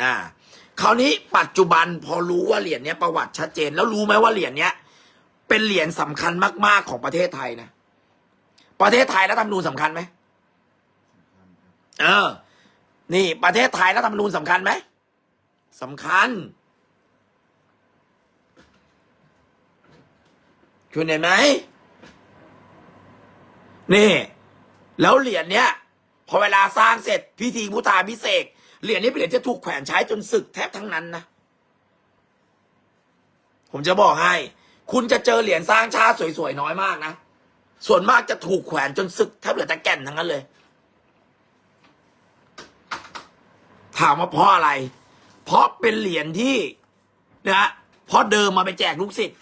อ่าคราวนี้ปัจจุบันพอรู้ว่าเหรียญเนี้ยประวัติชัดเจน แล้วรู้ไหมว่าเหรียญเนี้ย เป็นเหรียญสำคัญมาก ๆของประเทศไทยนะประเทศไทยรัฐธรรมนูญสำคัญไหมเออ นี่ประเทศไทยรัฐธรรมนูญสำคัญไหมสำคัญคุณเห็นไหมนี่ แล้วเหรียญเนี้ยพอเวลาสร้างเสร็จพิธีพุทธาพิเศษก เหรียญนี้เป็นเหรียญที่ถูกแขวนใช้จนสึกแทบทั้งนั้นนะ ผมจะบอกให้ คุณจะเจอเหรียญสร้างชาติสวยๆน้อยมากนะ ส่วนมากจะถูกแขวนจนสึกแทบเหลือแต่แก่นทั้งนั้นเลย ถามว่าเพราะอะไร เพราะเป็นเหรียญที่นะฮะเพราะเดิมมาไปแจกลูกศิษย์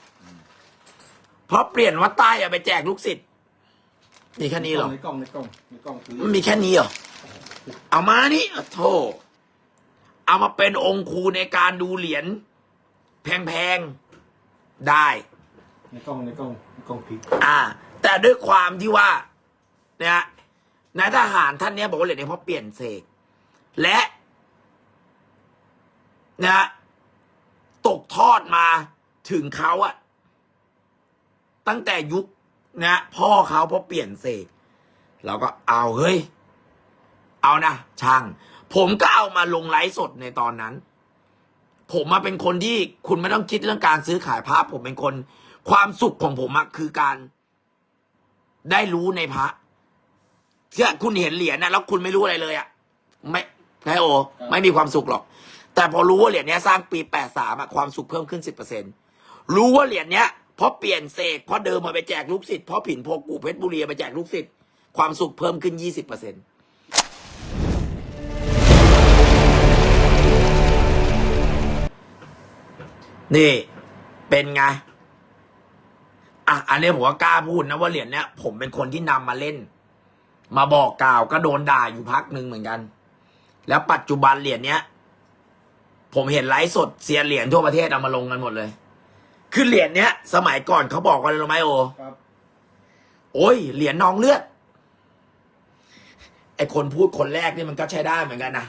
เพราะเปลี่ยนวัดใต้เอาไปแจกลูกศิษย์มีแค่นี้เหรอในกล่องในกล่องในกล่องคือมันมีแค่นี้เหรอ เอามานี่อะโธ่ เอามาเป็นองค์ครูในการดูเหรียญแพงๆ ได้ ในกล่องในกล่องในกล่องพริกอ่า แต่ด้วยความที่ว่านะฮะนายทหารท่านเนี้ยบอกว่าเหรียญนี้เพราะเปลี่ยนเสกและนะฮะตกทอดมาถึงเขาอะตั้งแต่ยุคนะพ่อเขาเพราะเปลี่ยนเสกเราก็เอาเฮ้ย เอานะช่าง ผมก็เอามาลงไลฟ์สดในตอนนั้น ผมมาเป็นคนที่คุณไม่ต้องคิดเรื่องการซื้อขายพระผมเป็นคน ความสุขของผมอะคือการ ได้รู้ในพระถ้าคุณเห็นเหรียญนะแล้วคุณไม่รู้อะไรเลยอะไม่นายโอ ไม่มีความสุขหรอก แต่พอรู้ว่าเหรียญนี้สร้างปีแปดสามความสุขเพิ่มขึ้นสิบเปอร์เซ็นรู้ว่าเหรียญนี้ยเพราะเปลี่ยนเสกเพราะเดิมมาไปแจกลูกศิษย์เพราะผินโพกูเพชรบุรีไปแจกลูกศิษย์ความสุขเพิ่มขึ้นยี่สิบเปอร์เซ็นต์ นี่ เป็นไง อะ อันนี้ผมก็กล้าพูดนะว่าเหรียญเนี้ยผมเป็นคนที่นำมาเล่น มาบอกกล่าวก็โดนด่าอยู่พักหนึ่งเหมือนกัน แล้วปัจจุบันเหรียญเนี้ย ผมเห็นไลฟ์สดเสียเหรียญทั่วประเทศเอามาลงกันหมดเลย คือเหรียญเนี้ย สมัยก่อนเขาบอกว่าอะไรรู้ไหมโอครับโอ้ยเหรียญนองเลือด ไอคนพูดคนแรกนี่มันก็ใช้ได้เหมือนกันนะ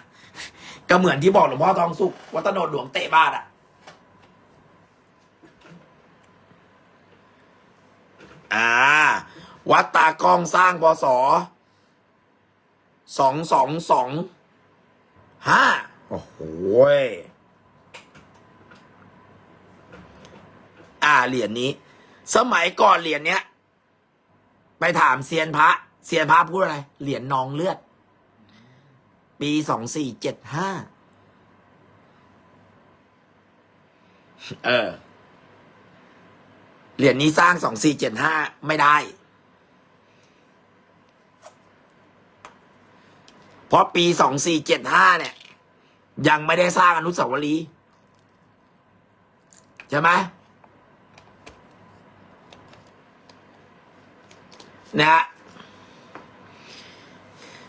ก็เหมือนที่บอกหลวงพ่อทองสุขวัดตโนดหลวงเตะบ้านอะ อ่า วัดตากล้องสร้างพศสองสองสองห้าโอ้โหอ่าเหรียญนี้ สมัยก่อนเหรียญเนี้ย ไปถามเซียนพระเซียนพระพูดอะไร เหรียญนองเลือด ปีสองสี่เจ็ดห้าเออ เหรียญนี้สร้างสองสี่เจ็ดห้าไม่ได้ เพราะปีสองสี่เจ็ดห้าเนี่ย ยังไม่ได้สร้างอนุสาวรีย์ใช่ไหมนะฮะ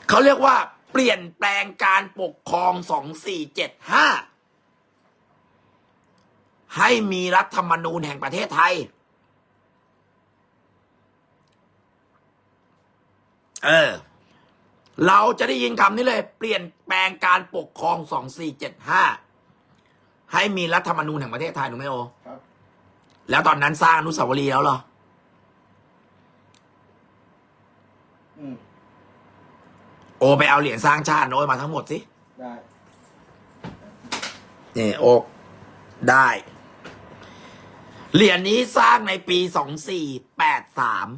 เขาเรียกว่า เปลี่ยนแปลงการปกครองสองสี่เจ็ดห้าให้มีรัฐธรรมนูญแห่งประเทศไทย เออ เราจะได้ยินคำนี้เลย เปลี่ยนแปลงการปกครองสองสี่เจ็ดห้าให้มีรัฐธรรมนูญแห่งประเทศไทยถูกไหมโอครับแล้วตอนนั้นสร้างอนุสาวรีย์แล้วเหรออืมโอไปเอาเหรียญสร้างชาติโน้ยมาทั้งหมดสิได้นี่โอกได้เหรียญนี้สร้างในปีสองสี่แปดสาม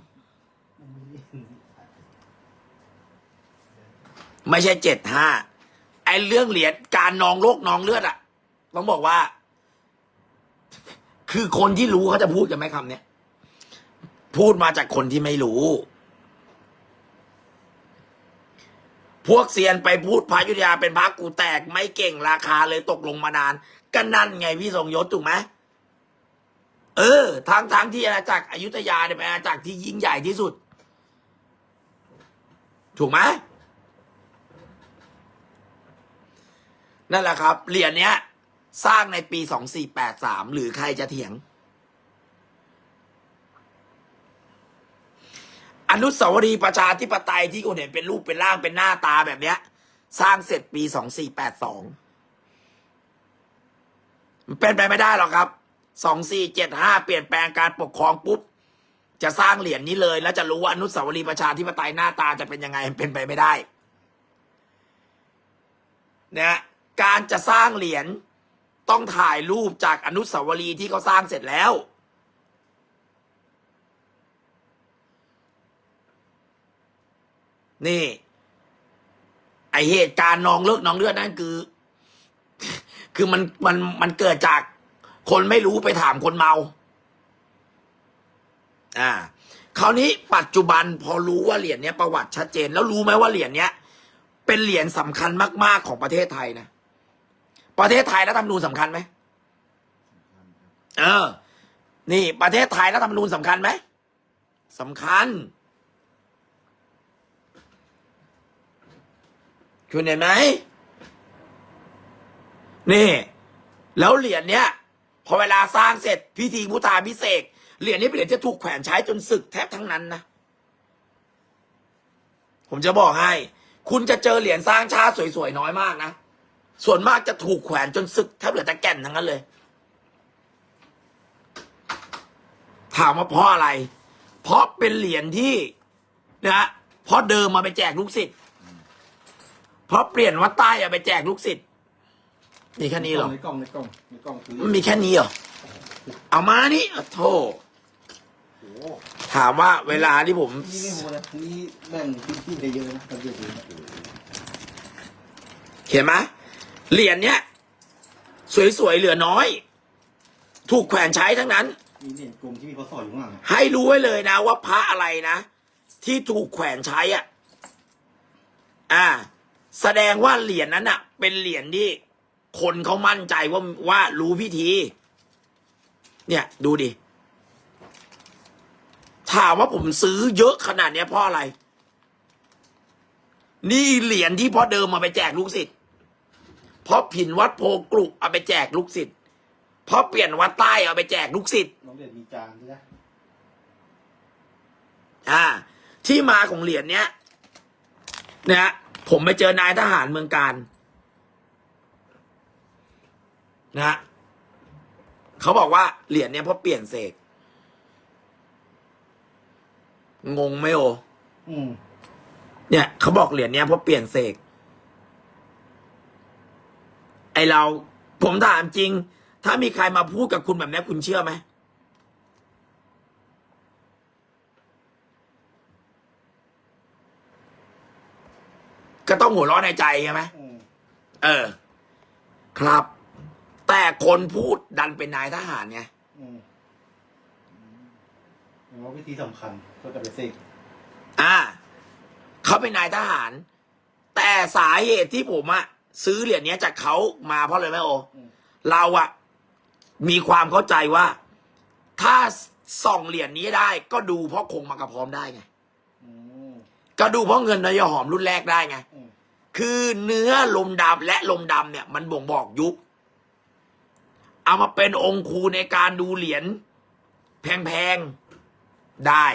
ไม่ใช่เจ็ดห้าไอเรื่องเหรียญการนองโรคนองเลือดอะต้องบอกว่า คือคนที่รู้เขาจะพูดกันไหมคำเนี้ยพูดมาจากคนที่ไม่รู้ พวกเซียนไปพูดพระยุทธยาเป็นพระกูแตกไม่เก่งราคาเลยตกลงมานานก็นั่นไงพี่ทรงยศถูกไหมเออทางทางที่อาณาจักรอยุธยาเนี่ยเป็นอาณาจักรที่ยิ่งใหญ่ที่สุด ถูกไหม นั่นแหละครับ เหรียญเนี้ย สร้างในปีสองสี่แปดสามหรือใครจะเถียง อนุสาวรีย์ประชาธิปไตยที่คุณเห็นเป็นรูปเป็นร่างเป็นหน้าตาแบบเนี้ย สร้างเสร็จปีสองสี่แปดสองมันเป็นไปไม่ได้หรอกครับสองสี่เจ็ดห้าเปลี่ยนแปลงการปกครองปุ๊บจะสร้างเหรียญนี้เลย แล้วจะรู้ว่าอนุสาวรีย์ประชาธิปไตยหน้าตาจะเป็นยังไงเป็นไปไม่ได้นะ การจะสร้างเหรียญต้องถ่ายรูปจากอนุสาวรีย์ที่เขาสร้างเสร็จแล้ว นี่ ไอเหตุการณ์นองเลิกนองเลือดนั่นคือ คือมันมันมันเกิดจากคนไม่รู้ไปถามคนเมา อ่า คราวนี้ปัจจุบันพอรู้ว่าเหรียญเนี้ยประวัติชัดเจน แล้วรู้ไหมว่าเหรียญเนี้ย เป็นเหรียญสำคัญมาก ๆของประเทศไทยนะ ประเทศไทยแล้วทำนูญสำคัญไหมเออ นี่ ประเทศไทยแล้วทำนูญสำคัญไหมสำคัญ คุณเห็นไหม นี่ แล้วเหรียญเนี้ย พอเวลาสร้างเสร็จพิธีพุทธาพิเศษกเหรียญนี้เป็นเหรียญที่ถูกแขวนใช้จนสึกแทบทั้งนั้นนะ ผมจะบอกให้ คุณจะเจอเหรียญสร้างชาติสวยๆน้อยมากนะ ส่วนมากจะถูกแขวนจนสึกแทบเหลือแต่แก่นทั้งนั้นเลย ถามว่าเพราะอะไร เพราะเป็นเหรียญที่นะเพราะเดิมมาไปแจกลูกศิษย์เพราะเปลี่ยนวัดใต้อะไปแจกลูกศิษย์มีแค่นี้เหรอในกล้องในกล้องในกล้องคือมันมีแค่นี้เหรอเอามานี่อะโทษโอ้โหถามว่าเวลาที่ผม นี่ไม่โหดนะนี่แบ่งพื้นที่ได้เยอะนะกันเยอะเลยนะ เห็นไหม เหรียญเนี้ยสวยๆเหลือน้อย ถูกแขวนใช้ทั้งนั้น มีเหรียญกลมที่มีข้อสอบอยู่ข้างหลังอะให้รู้ไว้เลยนะว่าพระอะไรนะ ที่ถูกแขวนใช้อะ อ่า แสดงว่าเหรียญนั้นอะ เป็นเหรียญที่คนเขามั่นใจว่าว่ารู้พิธี เนี่ย ดูดิ ถามว่าผมซื้อเยอะขนาดเนี้ยเพราะอะไร นี่เหรียญที่พ่อเดิมมาไปแจกลูกศิษย์ เพราะผินวัดโพกรุเอาไปแจกลูกศิษย์เพราะเปลี่ยนวัดใต้เอาไปแจกลูกศิษย์น้องเหรียญมีจานใช่ไหมอ่า ที่มาของเหรียญเนี้ยนะฮะผมไปเจอนายทหารเมืองการนะฮะเขาบอกว่าเหรียญเนี้ยเพราะเปลี่ยนเสกงงไหมโออืมเนี่ยเขาบอกเหรียญเนี้ยเพราะเปลี่ยนเสกไอเรา ผมถามจริง ถ้ามีใครมาพูดกับคุณแบบนี้คุณเชื่อไหมก็ต้องหัวเราะในใจใช่ไหมอืมเออ ครับ แต่คนพูดดันเป็นนายทหารไงอืมอืมว่าวิธีสำคัญก็จะไปเสกอ่า เขาเป็นนายทหาร แต่สาเหตุที่ผมอะ ซื้อเหรียญเนี้ยจากเขามาเพราะอะไรไหมโออืมเราอะมีความเข้าใจว่า ถ้าส่องเหรียญนี้ได้ ก็ดูเพราะคงมากระพร้อมได้ไงอืมก็ดูเพราะเงินนายหอมรุ่นแรกได้ไงอืมคือเนื้อลมดำและลมดำเนี่ย มันบ่งบอกยุค เอามาเป็นองค์ครูในการดูเหรียญแพงๆ ได้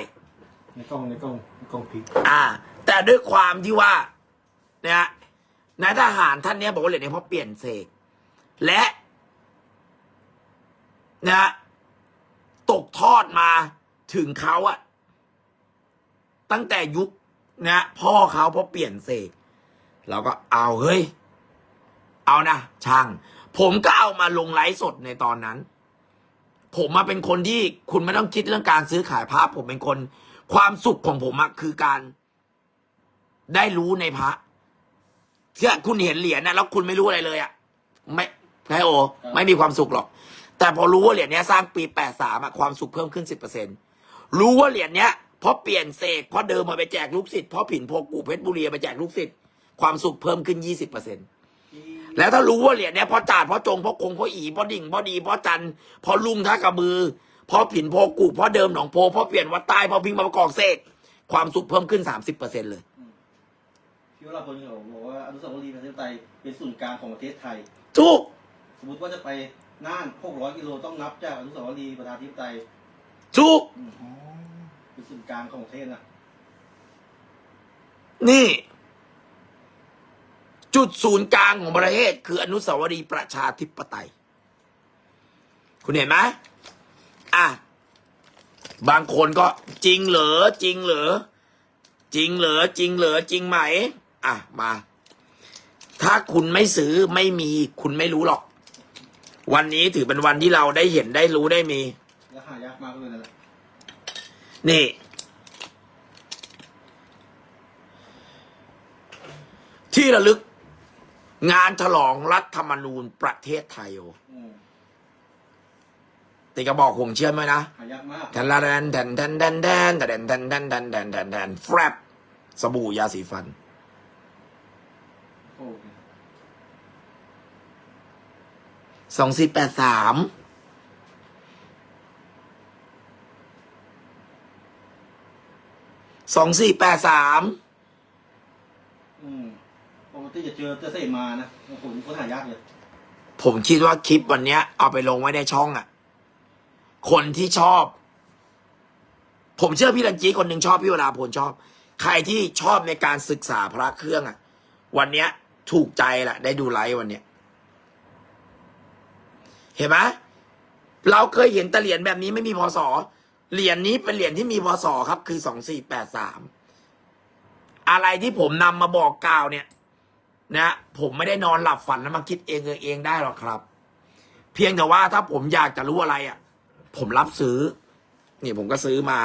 ในกล้องในกล้องในกล้องพลิกอ่า แต่ด้วยความที่ว่าเนี่ย นายทหารท่านเนี้ยบอกว่าเหรียญนี้เพราะเปลี่ยนเสกและนะตกทอดมาถึงเขาอะตั้งแต่ยุคนะพ่อเขาเพราะเปลี่ยนเสกเราก็เอาเฮ้ย เอานะช่าง ผมก็เอามาลงไลฟ์สดในตอนนั้น ผมมาเป็นคนที่คุณไม่ต้องคิดเรื่องการซื้อขายพระผมเป็นคน ความสุขของผมคือการ ได้รู้ในพระ ที่คุณเห็นเหรียญนะแล้วคุณไม่รู้อะไรเลยอะไม่ไงโอ ไม่มีความสุขหรอก แต่พอรู้ว่าเหรียญเนี้ยสร้างปีแปดสามความสุขเพิ่มขึ้นสิบเปอร์เซ็นรู้ว่าเหรียญเนี้ยเพราะเปลี่ยนเสกเพราะเดิมมาไปแจกลูกศิษย์เพราะผินโพกูเพชรบุรีเอาไปแจกลูกศิษย์ความสุขเพิ่มขึ้นยี่สิบเปอร์เซ็นแล้วถ้ารู้ว่าเหรียญเนี้ยเพราะจาดเพราะจงเพราะคงเพราะอีเพราะดิ่งเพราะดีเพราะจันทร์เพราะลุงท่ากระบือเพราะผินโพกูเพราะเดิมหนองโพเพราะเปลี่ยนวัดใต้เพราะพิงมาประกอบเสกความสุขเพิ่มขึ้นสามสิบเปอร์เซ็นเลย พี่วราพลเขาบอกว่าอนุสาวรีย์ประชาธิปไตยเป็นศูนย์กลางของประเทศไทยทุกสมมติว่าจะไปน่าน600กิโลต้องนับจากอนุสาวรีย์ประชาธิปไตยทุกเป็นศูนย์กลางของประเทศนะนี่ จุดศูนย์กลางของประเทศ คืออนุสาวรีย์ประชาธิปไตย คุณเห็นไหมอะ บางคนก็จริงเหรอจริงเหรอจริงเหรอจริงเหรอจริงไหม อะมา ถ้าคุณไม่ซื้อไม่มีคุณไม่รู้หรอก วันนี้ถือเป็นวันที่เราได้เห็นได้รู้ได้มี แล้วหายากมากเลยนั่นแหละนี่ ที่ระลึก งานฉลองรัฐธรรมนูญประเทศไทยโออืมติกระบอกห่วงเชื่อมไหมนะ หายากมากแทนละแทนแทนแทนแทนแทนแทนแทนแทนแทนแทนแทนแทนแฟบสบู่ยาสีฟันโอ้โห สองสี่แปดสามสองสี่แปดสามอืมปกติจะเจอจะเสมานะโอ้โหนี่คนหายากเลยผมคิดว่าคลิปวันเนี้ย เอาไปลงไว้ในช่องอะ่ะ คนที่ชอบ ผมเชื่อพี่รันจีคนหนึ่งชอบพี่วราพลชอบ ใครที่ชอบในการศึกษาพระเครื่องอะ่ะ วันเนี้ย ถูกใจแหละได้ดูไลฟ์วันเนี้ยเห็นไหมเราเคยเห็นแต่เหรียญแบบนี้ไม่มีพศเหรียญนี้เป็นเหรียญที่มีพศครับ คือสองสี่แปดสามอะไรที่ผมนำมาบอกกล่าวเนี่ย นะ ผมไม่ได้นอนหลับฝันแล้วมาคิดเองเออเองได้หรอกครับ เพียงแต่ว่าถ้าผมอยากจะรู้อะไรอะ ผมรับซื้อ นี่ผมก็ซื้อมา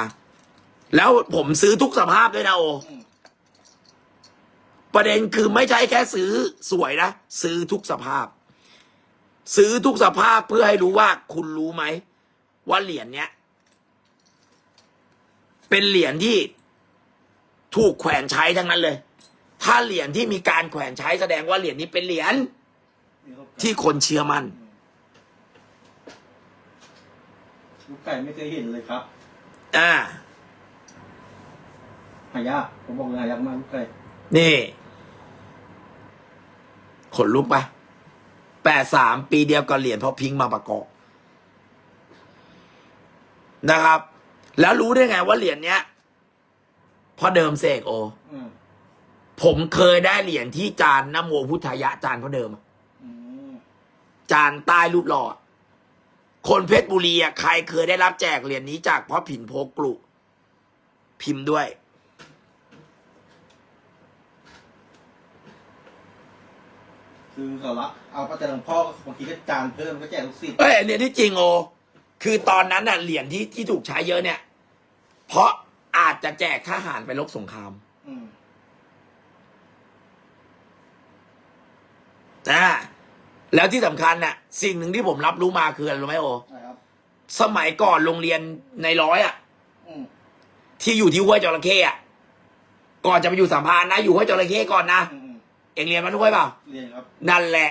แล้วผมซื้อทุกสภาพด้วยนะโอ ประเด็นคือไม่ใช่แค่ซื้อสวยนะ ซื้อทุกสภาพ ซื้อทุกสภาพเพื่อให้รู้ว่าคุณรู้ไหม ว่าเหรียญเนี้ย เป็นเหรียญที่ถูกแขวนใช้ทั้งนั้นเลย ถ้าเหรียญที่มีการแขวนใช้แสดงว่าเหรียญนี้เป็นเหรียญมีครบที่คนเชื่อมั่นลูกไก่ไม่เคยเห็นเลยครับ อ่าหายากผมบอกเลยหายากมากลูกไก่นี่ ขนลุกปะแปดสามปีเดียวกับเหรียญเพราะพิงค์มาประกอบนะครับ แล้วรู้ได้ไงว่าเหรียญเนี้ยเพราะเดิมเสกโออืมผมเคยได้เหรียญที่จานนโมพุทธายะจานเพราะเดิมอะอืมจานใต้รูปหล่ออะคนเพชรบุรีอะใครเคยได้รับแจกเหรียญนี้จากพ่อผินโพกลุ พิมพ์ด้วย คือเขาละเอาพระอาจารย์หลวงพ่อบางทีก็จานเพิ่มก็แจกลูกศิษย์เอ้ยอันเนี้ยที่จริงโอ คือตอนนั้นน่ะเหรียญที่ที่ถูกใช้เยอะเนี่ย เพราะอาจจะแจกทหารไปรบสงครามอืมนะแล้วที่สำคัญน่ะ สิ่งหนึ่งที่ผมรับรู้มาคืออะไรรู้ไหมโอ นะครับ สมัยก่อนโรงเรียนในร้อยอะ อืมที่อยู่ที่ห้วยจระเข้อะ ก่อนจะไปอยู่สัมพานนะ อยู่ห้วยจระเข้ก่อนนะ อืม อืมเอ็งเรียนมาด้วยเปล่าเรียนครับ นั่นแหละ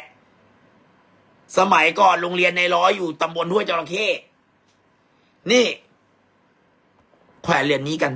สมัยก่อนโรงเรียนในร้อยอยู่ตำบลห้วยจระเข้นี่แขวนเหรียญนี้กัน